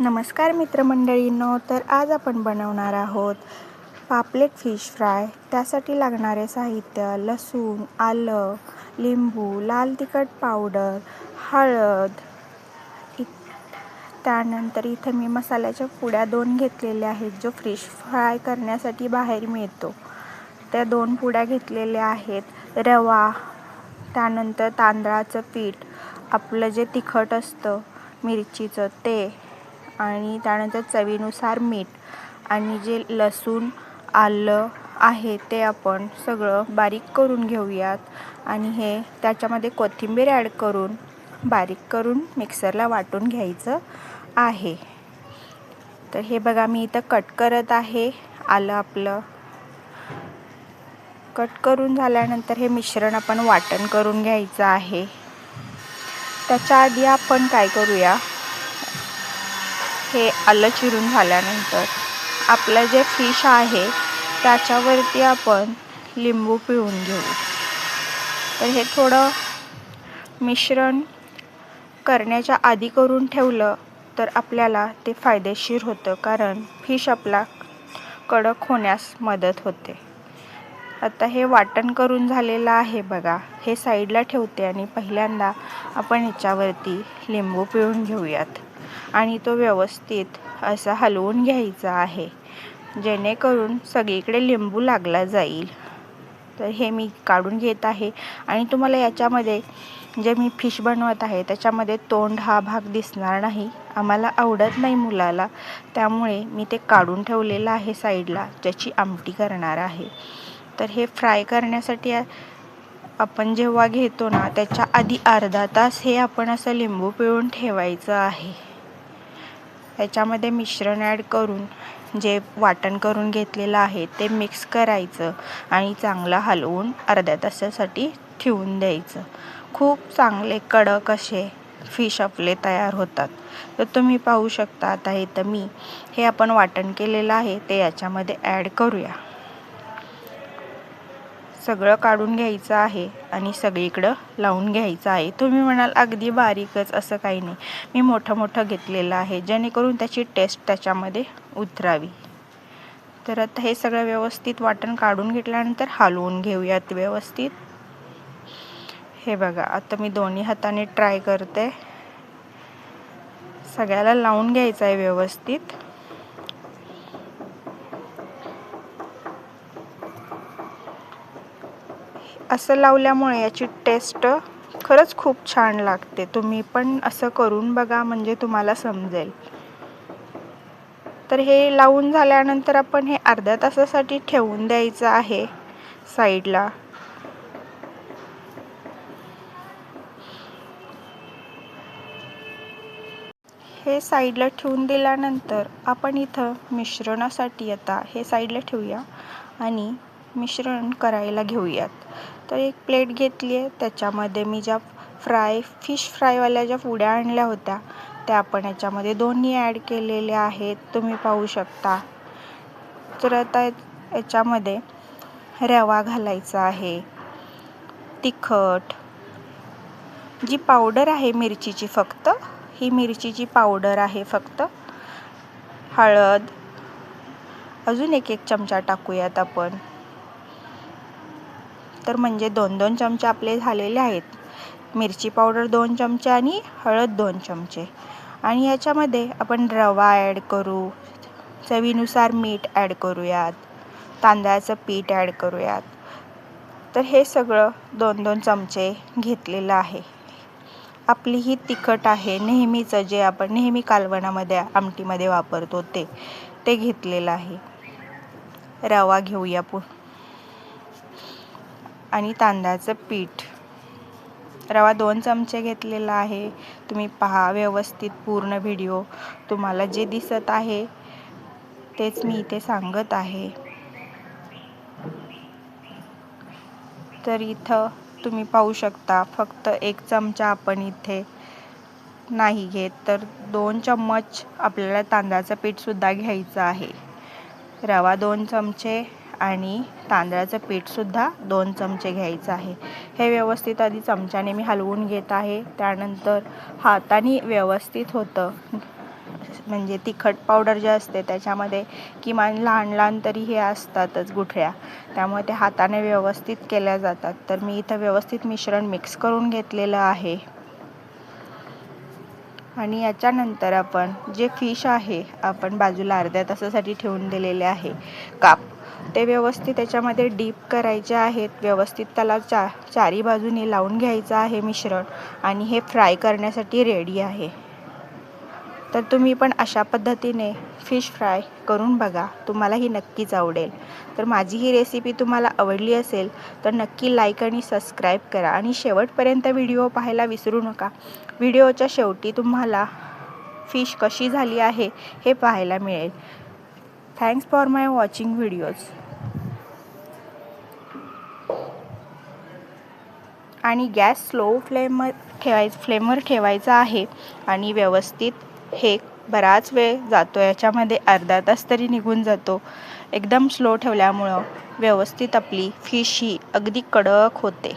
नमस्कार मित्रमंडळींनो तर आज आपण बनवणार आहोत पापलेट फिश फ्राय. त्यासाठी लागणारे साहित्य लसूण आलं लिंबू लाल तिखट पावडर हळद इ त्यानंतर इथं मी मसाल्याच्या पुड्या दोन घेतलेल्या आहेत जो फिश फ्राय करण्यासाठी बाहेर मिळतो. त्या दोन पुड्या घेतलेल्या आहेत. रवा त्यानंतर तांदळाचं पीठ आपलं जे तिखट असतं मिरचीचं ते. आणि त्यानंतर चवीनुसार मीठ आणि जे लसूण आलं आहे ते आपण सगळं बारीक करून घेऊयात. आणि हे त्याच्यामध्ये कोथिंबीर ॲड करून बारीक करून मिक्सरला वाटून घ्यायचं आहे. तर हे बघा मी इथं कट करत आहे. आलं आपलं. कट करून झाल्यानंतर हे मिश्रण आपण वाटण करून घ्यायचं आहे. त्याच्या आधी आपण काय करूया? हे आलं चिरून झाल्यानंतर आपलं जे फिश आहे त्याच्यावरती आपण लिंबू पिळून घेऊ. तर हे थोडं मिश्रण करण्याच्या आधी करून ठेवलं तर आपल्याला ते फायदेशीर होतं कारण फिश आपला कडक होण्यास मदत होते. आता हे वाटण करून झालेलं आहे बघा. हे साईडला ठेवते आणि पहिल्यांदा आपण ह्याच्यावरती लिंबू पिळून घेऊयात. आणि तो व्यवस्थित असा हलवून घ्यायचा आहे. जेणेकरून सगळीकडे लिंबू लागला जाईल. तर हे मी काढून घेत आहे आणि तुम्हाला याच्यामध्ये जे मी फिश बनवत आहे त्याच्यामध्ये तोंड हा भाग दिसणार नाही. आम्हाला आवडत नाही मुलाला त्यामुळे मी ते काढून ठेवलेलं आहे साईडला ज्याची आमटी करणार आहे. तर हे फ्राय करण्यासाठी आपण जेव्हा घेतो ना त्याच्या आधी अर्धा तास हे आपण असं लिंबू पिळून ठेवायचं आहे. याच्यामध्ये मिश्रण ॲड करून जे वाटण करून घेतलेलं आहे ते मिक्स करायचं आणि चांगलं हलवून अर्ध्या तासासाठी ठेवून द्यायचं. खूप चांगले कडक असे फिश आपले तयार होतात. तर तुम्ही पाहू शकता आता इथं मी हे आपण वाटण केलेलं आहे ते याच्यामध्ये ॲड करूया. सगळं काढून घ्यायचं आहे आणि सगळीकडं लावून घ्यायचं आहे. तुम्ही म्हणाल अगदी बारीकच. असं काही नाही. मी मोठं मोठं घेतलेलं आहे जेणेकरून त्याची टेस्ट त्याच्यामध्ये उतरावी. तर आता हे सगळं व्यवस्थित वाटण काढून घेतल्यानंतर हलवून घेऊयात व्यवस्थित. हे बघा आता मी दोन्ही हाताने ट्राय करते. सगळ्याला लावून घ्यायचं आहे व्यवस्थित. असं लावल्यामुळे याची टेस्ट खरंच खूप छान लागते. तुम्ही पण असं करून बघा म्हणजे तुम्हाला समजेल. तर हे लावून झाल्यानंतर आपण हे अर्ध्या तासासाठी ठेवून द्यायचं आहे साईडला. हे साईडला ठेवून दिल्यानंतर आपण इथं मिश्रणासाठी आता हे साईडला ठेवूया आणि मिश्रण करायला घेऊयात. तर एक प्लेट घेतली आहे. त्याच्यामध्ये मी ज्या फ्राय फिश फ्रायवाल्या ज्या पुड्या आणल्या होत्या त्या आपण याच्यामध्ये दोन्ही ॲड केलेल्या आहेत. तुम्ही पाहू शकता. तर आता याच्यामध्ये रवा घालायचा आहे. तिखट. जी पावडर आहे मिरचीची फक्त ही मिरचीची पावडर आहे फक्त. हळद. अजून एक एक चमचा टाकूयात आपण. तर म्हणजे दोन दोन चमचे आपले झालेले आहेत. मिरची पावडर दोन चमचे आणि हळद दोन चमचे. आणि याच्यामध्ये आपण रवा ॲड करू. चवीनुसार मीठ ॲड करूयात. तांदळाचं पीठ ॲड करूयात. तर हे सगळं दोन दोन चमचे घेतलेलं आहे. आपली ही तिखट आहे. नेहमीचं जे आपण नेहमी कालवणामध्ये आमटीमध्ये वापरतो ते ते घेतलेलं आहे. रवा घेऊया पु आणि तांदळाचं पीठ. रवा दोन चमचे घेतलेला आहे. तुम्ही पहा व्यवस्थित पूर्ण व्हिडिओ तुम्हाला जे दिसत आहे तेच मी इथे सांगत आहे. तर इथं तुम्ही पाहू शकता फक्त एक चमचा आपण इथे नाही घेत तर दोन चम्मच आपल्याला तांदळाचं पीठसुद्धा घ्यायचं आहे. रवा दोन चमचे आणि तांदळाचं पीठसुद्धा दोन चमचे घ्यायचं आहे. हे व्यवस्थित आधी चमच्याने मी हलवून घेत आहे. त्यानंतर हाताने व्यवस्थित होतं. म्हणजे तिखट पावडर जे असते त्याच्यामध्ये किमान लहान लहान तरी हे असतातच गुठळ्या. त्यामुळे ते हाताने व्यवस्थित केल्या जातात. तर मी इथं व्यवस्थित मिश्रण मिक्स करून घेतलेलं आहे. आणि याच्यानंतर आपण जे फिश आहे आपण बाजूला अर्ध्या तासासाठी ठेवून दिलेले आहे. काप. ते व्यवस्थित त्याच्यामध्ये डीप करायचे आहेत. व्यवस्थित त्याला चा चारी बाजूने लावून घ्यायचं आहे मिश्रण आणि हे फ्राय करण्यासाठी रेडी आहे. तर तुम्ही पण अशा पद्धतीने फिश फ्राय करून बघा. तुम्हालाही नक्कीच आवडेल. तर माझी ही रेसिपी तुम्हाला आवडली असेल तर नक्की लाईक आणि सबस्क्राईब करा आणि शेवटपर्यंत व्हिडिओ पाहायला विसरू नका. व्हिडिओच्या शेवटी तुम्हाला फिश कशी झाली आहे हे पाहायला मिळेल. Thanks for my watching videos. आणि गॅस स्लो फ्लेम ठेवाय फ्लेमवर ठेवायचा आहे आणि व्यवस्थित हे बराच वेळ जातो. याच्यामध्ये अर्धा तास तरी निघून जातो. एकदम स्लो ठेवल्यामुळं व्यवस्थित आपली फिश ही अगदी कडक होते.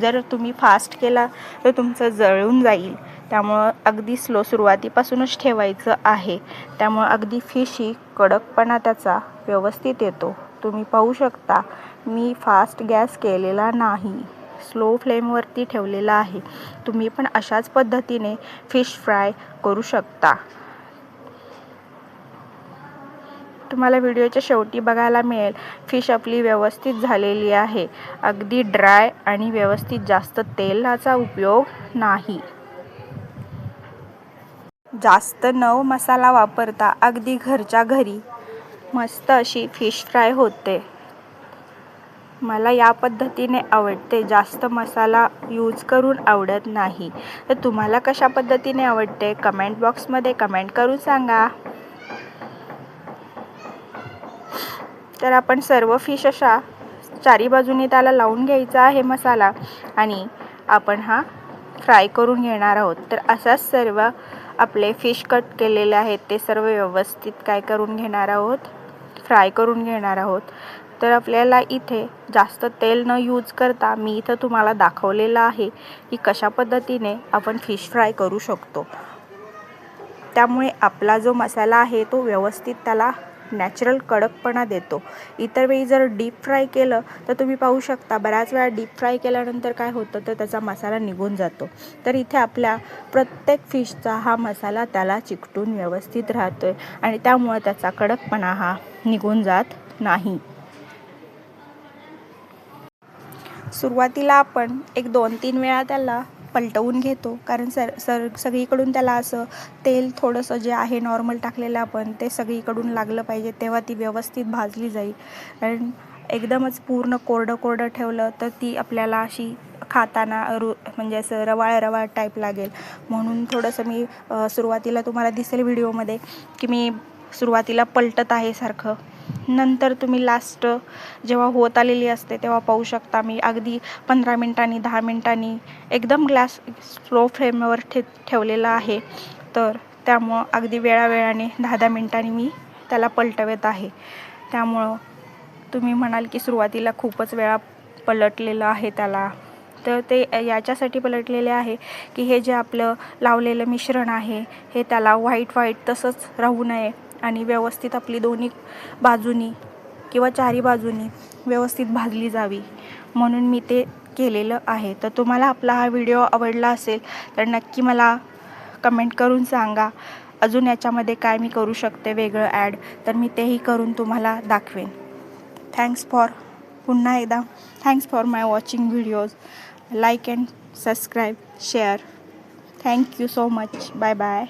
जर तुम्ही फास्ट केला तर तुमचं जळून जाईल. त्यामुळं अगदी स्लो सुरुवातीपासूनच ठेवायचं आहे. त्यामुळं अगदी फिश ही कडकपणा त्याचा व्यवस्थित येतो. तुम्ही पाहू शकता मी फास्ट गॅस केलेला नाही. स्लो फ्लेमवरती ठेवलेला आहे. तुम्ही पण अशाच पद्धतीने फिश फ्राय करू शकता. तुम्हाला व्हिडिओच्या शेवटी बघायला मिळेल फिश आपली व्यवस्थित झालेली आहे. अगदी ड्राय आणि व्यवस्थित जास्त तेलाचा उपयोग नाही. जास्त नव मसाला वापरता अगदी घरच्या घरी मस्त अशी फिश फ्राय होते. मला या पद्धतीने आवडते. जास्त मसाला यूज करून आवडत नाही. तर तुम्हाला कशा पद्धतीने आवडते? कमेंट बॉक्समध्ये कमेंट करून सांगा. तर आपण सर्व फिश अशा चारी बाजूने त्याला लावून घ्यायचा आहे मसाला आणि आपण हा फ्राय करून घेणार आहोत. तर असाच सर्व आपले फिश कट केलेले आहेत. ते सर्व व्यवस्थित काय करून घेणार आहोत? फ्राय करून घेणार आहोत. तर आपल्याला इथे जास्त तेल न यूज करता मी इथं तुम्हाला दाखवलेलं आहे की कशा पद्धतीने आपण फिश फ्राय करू शकतो. त्यामुळे आपला जो मसाला आहे तो व्यवस्थित त्याला नॅचरल कडकपणा देतो. इतर वेळी जर डीप फ्राय केलं तर तुम्ही पाहू शकता बऱ्याच वेळा डीप फ्राय केल्यानंतर काय होतं तर त्याचा मसाला निघून जातो. तर इथे आपल्या प्रत्येक फिशचा हा मसाला त्याला चिकटून व्यवस्थित राहतो आहे आणि त्यामुळे त्याचा कडकपणा हा निघून जात नाही. सुरुवातीला आपण एक दोन तीन वेळा त्याला पलटवून घेतो. कारण सर सर सगळीकडून त्याला असं तेल थोडंसं जे आहे नॉर्मल टाकलेलं आपण ते सगळीकडून लागलं पाहिजे तेव्हा ती व्यवस्थित भाजली जाईल. कारण एकदमच पूर्ण कोरडं कोरडं ठेवलं तर ती आपल्याला अशी खाताना रु म्हणजे असं रवाळ रवाळ टाईप लागेल. म्हणून थोडंसं मी सुरुवातीला तुम्हाला दिसेल व्हिडिओमध्ये की मी सुरुवातीला पलटत आहे सारखं. नंतर तुम्ही लास्ट जेव्हा होत आलेली असते तेव्हा पाहू शकता मी. अगदी पंधरा मिनटांनी दहा मिनटांनी एकदम ग्लास स्लो फ्लेमवर ठे ठेवलेला आहे. तर त्यामुळं अगदी वेळावेळाने दहा दहा मिनटांनी मी त्याला पलटवत आहे. त्यामुळं तुम्ही म्हणाल की सुरुवातीला खूपच वेळा पलटलेलं आहे त्याला. तर ते याच्यासाठी पलटलेले आहे की हे जे आपलं लावलेलं मिश्रण आहे हे त्याला व्हाईट व्हाईट तसंच राहू नये. आणि व्यवस्थित आपली दोन्ही बाजूनी किंवा चारी बाजूनी व्यवस्थित भाजली जावी म्हणून मी ते केलेलं आहे. तर तुम्हाला आपला हा व्हिडिओ आवडला असेल तर नक्की मला कमेंट करून सांगा. अजून याच्यामध्ये काय मी करू शकते वेगळं ॲड तर मी तेही करून तुम्हाला दाखवेन. थँक्स फॉर पुन्हा एकदा. Thanks for my watching videos like and subscribe share thank you so much bye bye